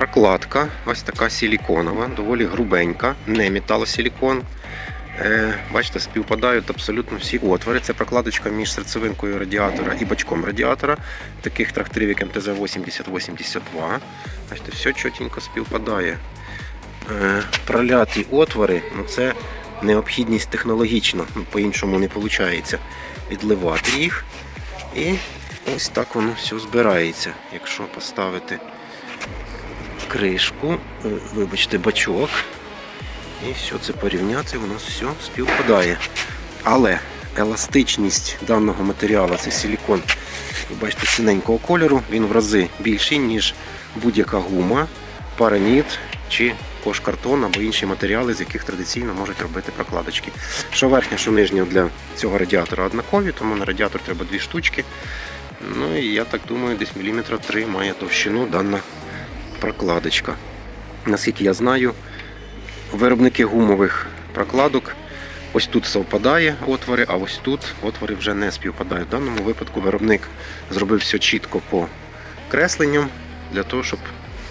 Прокладка ось така силіконова, доволі грубенька, не металосилікон. Е, бачите, співпадають абсолютно всі отвори. Це прокладочка між серцевинкою радіатора і бачком радіатора. Таких тракторів, як МТЗ-80-82. Бачите, все чотенько співпадає. Е, проляті отвори, ну це необхідність технологічна, ну, по-іншому не виходить відливати їх. І ось так воно все збирається. Якщо поставити кришку, е, вибачте, бачок, і все це порівняти, воно все співпадає. Але еластичність даного матеріалу, це силікон, ви бачите, синенького кольору, він в рази більший, ніж будь-яка гума, параніт чи кошкартон або інші матеріали, з яких традиційно можуть робити прокладочки. Що верхня, що нижня для цього радіатора однакові, тому на радіатор треба дві штучки. Ну і я так думаю, десь міліметра 3 має товщину дана прокладочка. Наскільки я знаю, виробники гумових прокладок ось тут совпадає отвори, а ось тут отвори вже не співпадають. В даному випадку виробник зробив все чітко по кресленням для того, щоб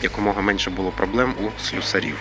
якомога менше було проблем у слюсарів.